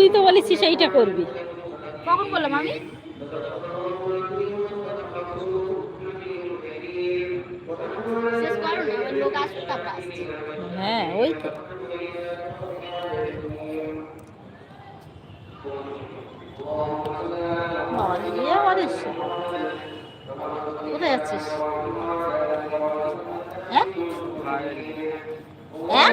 তুই তো বলেছিস সেইটা করবি। কখন বললাম আমি? হ্যাঁ ওই তো। কোথায় যাচ্ছিস? হ্যাঁ? হ্যাঁ?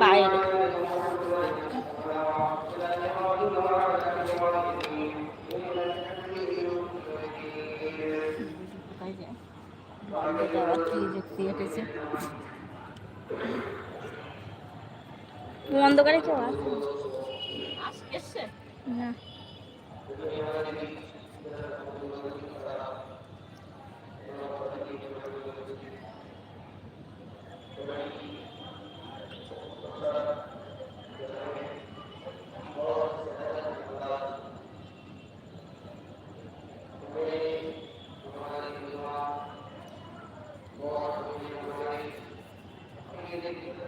বাইরে। বাড়িতে আবার কি যুক্তি ঘটেছে অন্ধকারে কেউ আছে এসছে থেকে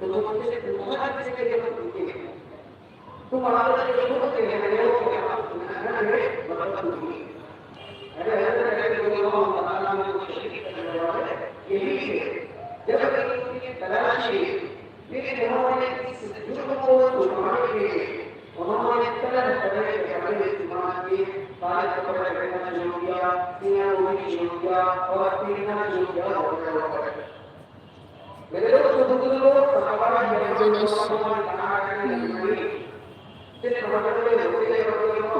तो मनुष्य के दूसरा किसी के लिए। मत कीजिए तुम हमारे लिए हो तो ये हो गया मतलब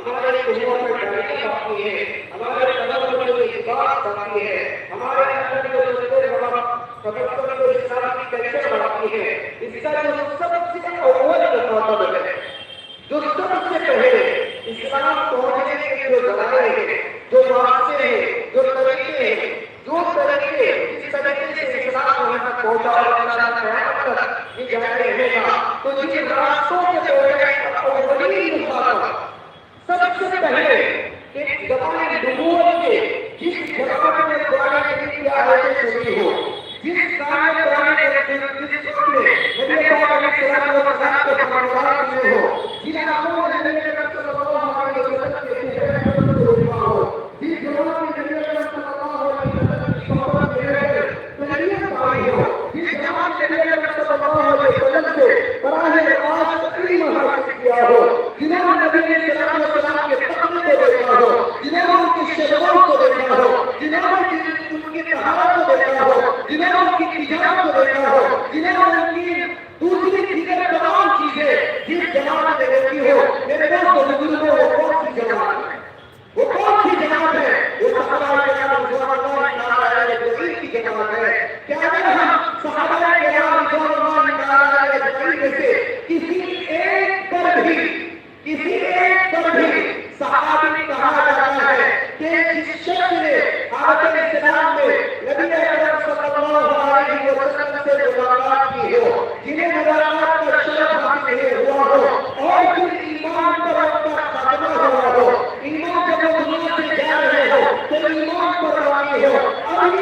हमारे गुरुओं में डरने बाकी है, हमारे कदम पर जो इबाद बाकी है, हमारे अंदर जो रिश्ते हमारा कदम पर जो इशारा की कैसे बाकी है, इसका जो सबसे अव्वल मुताबिक है। আমি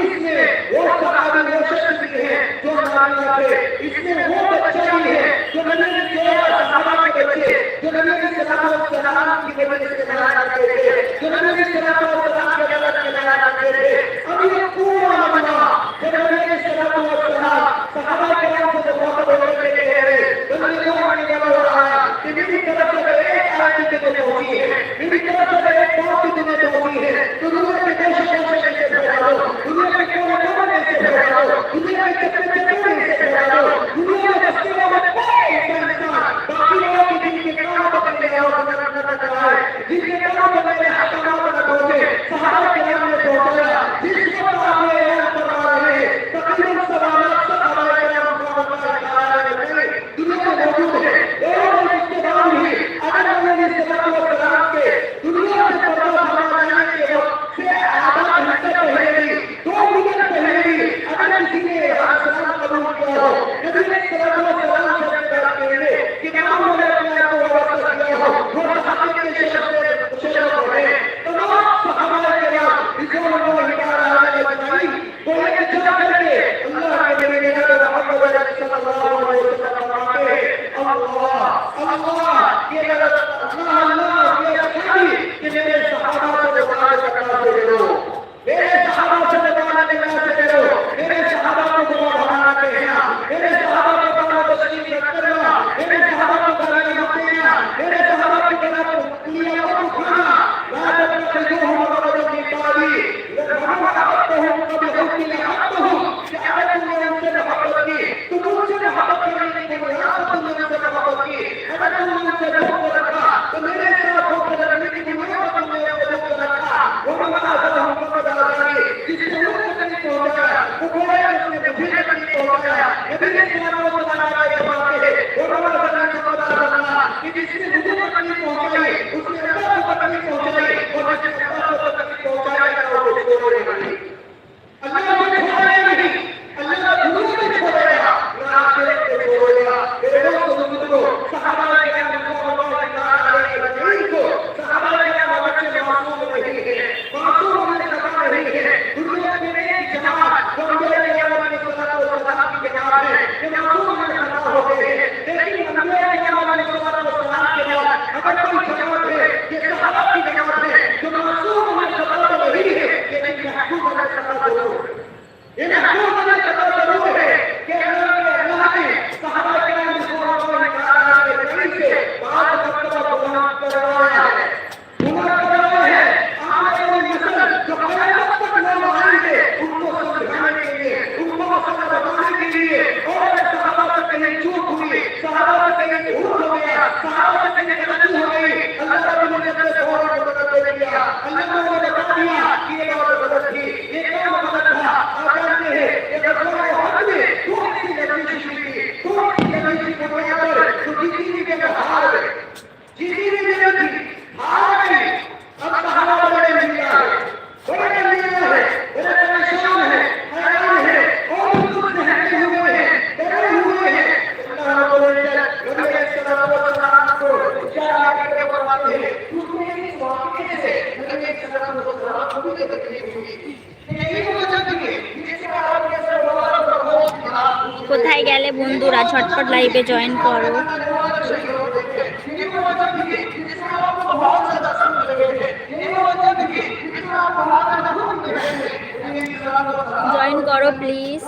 Go, go, go, go. লাইভে জয়েন করো। জয়েন করো প্লিজ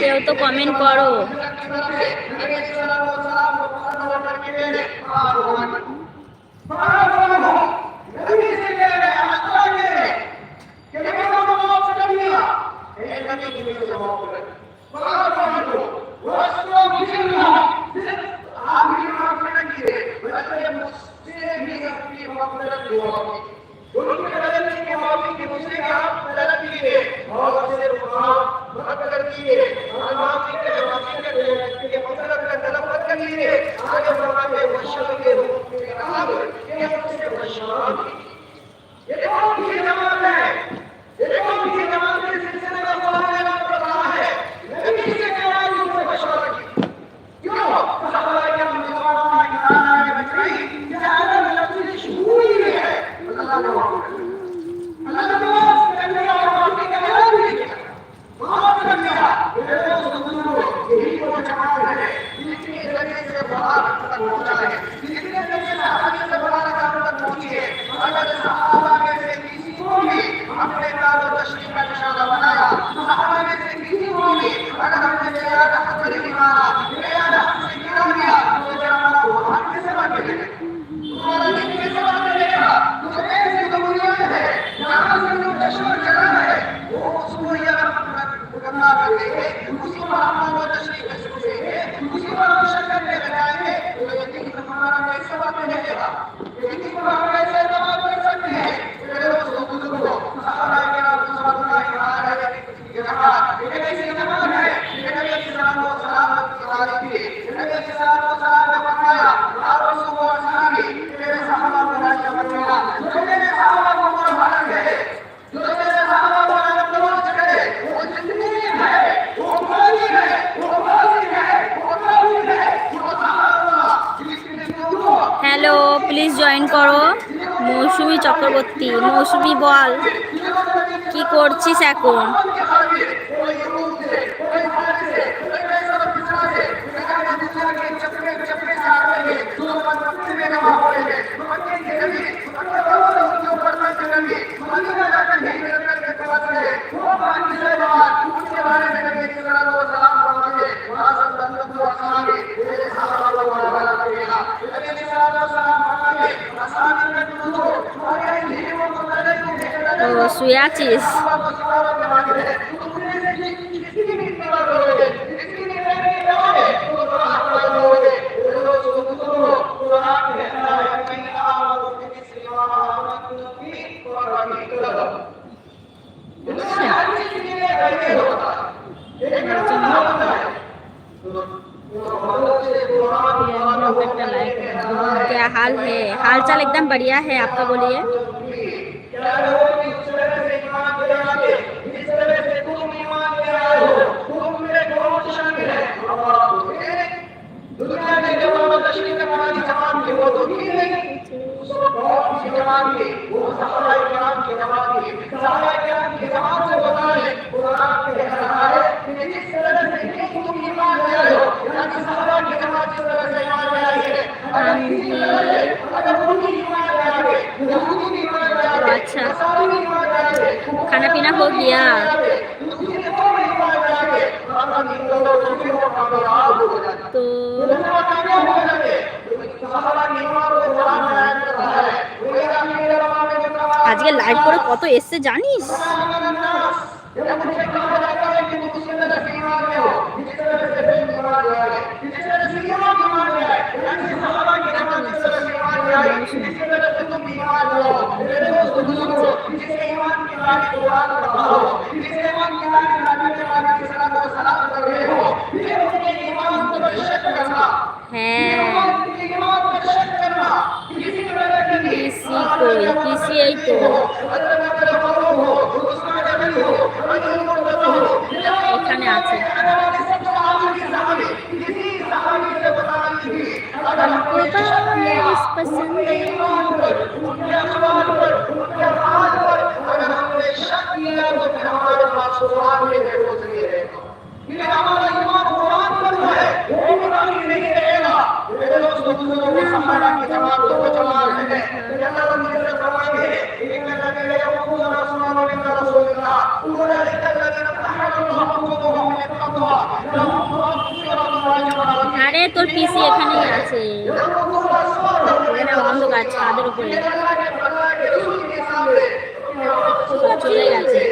কেউ তো কমেন্ট করো। হ্যালো চক্রবর্তী মৌসুমি বল। কি করছিস এখন? শুয়ে আছিস क्या हाल है हाल चाल एकदम बढ़िया है आपका बोलिए अच्छा खाना पीना हो गया तो আজকে লাইভ করে কত এসছে জানিস? হ্যাঁ। किसी को किसी आई तो এখানে আছে हमारा ईमान कुरान पर है नहीं रहेगा मेरे दोस्तों को सहारा की আরে তোর পিসি এখানেই আছে। অন্ধকার ছাদের চলে গেছে।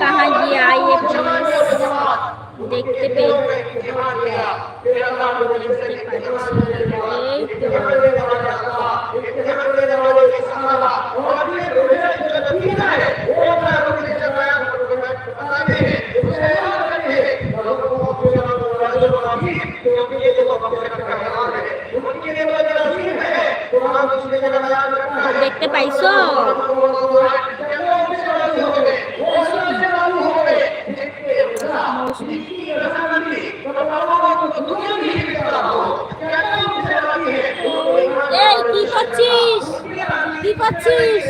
কাহা গিয়ে আইয়ে প্লিজ দেখতে পেয়ে দেখতে পাইছো এই কি করছিস কি করছিস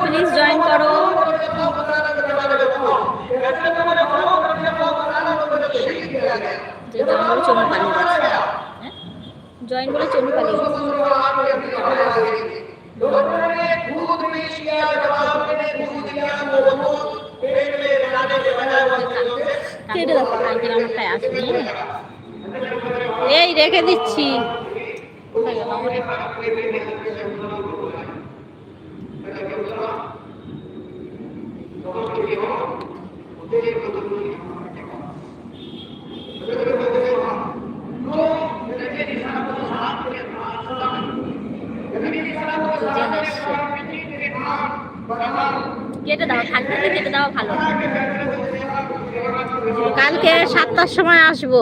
প্লিজ জয়েন করো যে জয়েন বলে চনু পালিয়ে গেছে হ্যাঁ? জয়েন বলে চনু পালিয়ে গেছে কেটে দেখো কালকে আমারটায় আসবে এই রেখে দিচ্ছি। কেটে দাও থাকতে কেটে দাও ভালো। কালকে সাতটার সময় আসব।